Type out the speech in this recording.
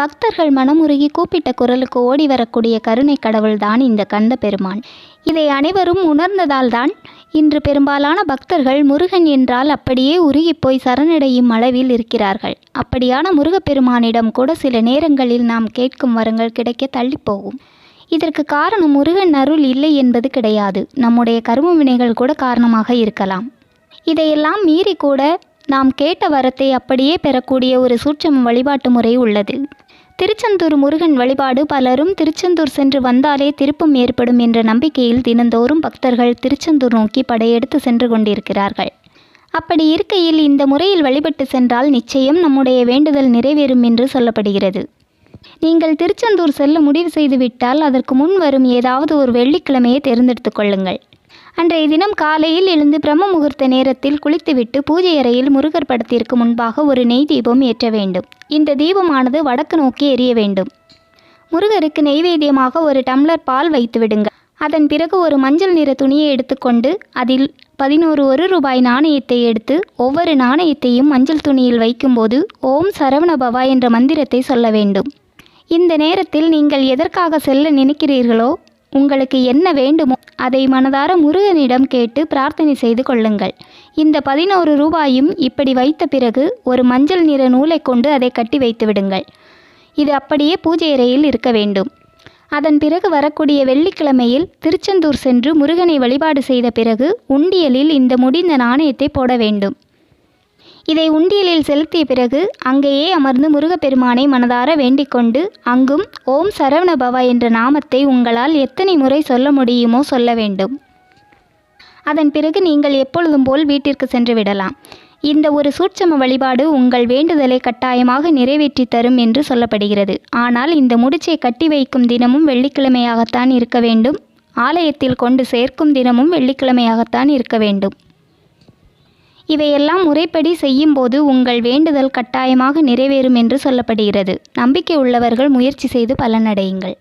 பக்தர்கள் மனமுருகி கூப்பிட்ட குரலுக்கு ஓடி வரக்கூடிய கருணை கடவுள்தான் இந்த கந்த பெருமான் இதை அனைவரும் உணர்ந்ததால்தான் இன்று பெரும்பாலான பக்தர்கள் முருகன் என்றால் அப்படியே உருகிப்போய் சரணடையும் அளவில் இருக்கிறார்கள். அப்படியான முருகப்பெருமானிடம் கூட சில நேரங்களில் நாம் கேட்கும் வரங்கள் கிடைக்க தள்ளிப்போகும் இதற்கு காரணம் முருகன் அருள் இல்லை என்பது கிடையாது. நம்முடைய கரும வினைகள் கூட காரணமாக இருக்கலாம். இதையெல்லாம் மீறி கூட நாம் கேட்ட வரத்தை அப்படியே பெறக்கூடிய ஒரு சூட்சம் வழிபாட்டு முறை உள்ளது. திருச்செந்தூர் முருகன் வழிபாடு பலரும் திருச்செந்தூர் சென்று வந்தாலே திருப்பம் ஏற்படும் என்ற நம்பிக்கையில் தினந்தோறும் பக்தர்கள் திருச்செந்தூர் நோக்கி படையெடுத்து சென்று கொண்டிருக்கிறார்கள். அப்படி இருக்கையில் இந்த முறையில் வழிபட்டு சென்றால் நிச்சயம் நம்முடைய வேண்டுதல் நிறைவேறும் என்று சொல்லப்படுகிறது. நீங்கள் திருச்செந்தூர் செல்ல முடிவு செய்துவிட்டால் அதற்கு முன் வரும் ஏதாவது ஒரு வெள்ளிக்கிழமையை தேர்ந்தெடுத்துக் கொள்ளுங்கள். அன்றைய தினம் காலையில் எழுந்து பிரம்ம முகூர்த்த நேரத்தில் குளித்துவிட்டு பூஜை அறையில் முருகர் படத்திற்கு முன்பாக ஒரு நெய் தீபம் ஏற்ற வேண்டும். இந்த தீபமானது வடக்கு நோக்கி எரிய வேண்டும். முருகருக்கு நெய்வேத்தியமாக ஒரு டம்ளர் பால் வைத்து விடுங்கள். அதன் பிறகு ஒரு மஞ்சள் நிற துணியை எடுத்துக்கொண்டு அதில் பதினோரு ஒரு ரூபாய் நாணயத்தை எடுத்து ஒவ்வொரு நாணயத்தையும் மஞ்சள் துணியில் வைக்கும்போது ஓம் சரவண பவா என்ற மந்திரத்தை சொல்ல வேண்டும். இந்த நேரத்தில் நீங்கள் எதற்காக செல்ல நினைக்கிறீர்களோ உங்களுக்கு என்ன வேண்டுமோ அதை மனதார முருகனிடம் கேட்டு பிரார்த்தனை செய்து கொள்ளுங்கள். இந்த பதினோரு ரூபாயும் இப்படி வைத்த பிறகு ஒரு மஞ்சள் நிற நூலை கொண்டு அதை கட்டி வைத்து விடுங்கள். இது அப்படியே பூஜை அறையில் இருக்க வேண்டும். அதன் பிறகு வரக்கூடிய வெள்ளிக்கிழமையில் திருச்செந்தூர் சென்று முருகனை வழிபாடு செய்த பிறகு உண்டியலில் இந்த முடிந்த நாணயத்தை போட வேண்டும். இதை உண்டியலில் செலுத்திய பிறகு அங்கேயே அமர்ந்து முருகப்பெருமானை மனதார வேண்டிக்கொண்டு அங்கும் ஓம் சரவண பவா என்ற நாமத்தை உங்களால் எத்தனை முறை சொல்ல முடியுமோ சொல்ல வேண்டும். அதன் பிறகு நீங்கள் எப்பொழுதும் போல் வீட்டிற்கு சென்று விடலாம். இந்த ஒரு சூட்சம வழிபாடு உங்கள் வேண்டுதலை கட்டாயமாக நிறைவேற்றி தரும் என்று சொல்லப்படுகிறது. ஆனால் இந்த முடிச்சை கட்டி வைக்கும் தினமும் வெள்ளிக்கிழமையாகத்தான் இருக்க வேண்டும். ஆலயத்தில் கொண்டு சேர்க்கும் தினமும் வெள்ளிக்கிழமையாகத்தான் இருக்க வேண்டும். இவையெல்லாம் முறைப்படி செய்யும்போது உங்கள் வேண்டுதல் கட்டாயமாக நிறைவேறும் என்று சொல்லப்படுகிறது. நம்பிக்கை உள்ளவர்கள் முயற்சி செய்து பலனடையுங்கள்.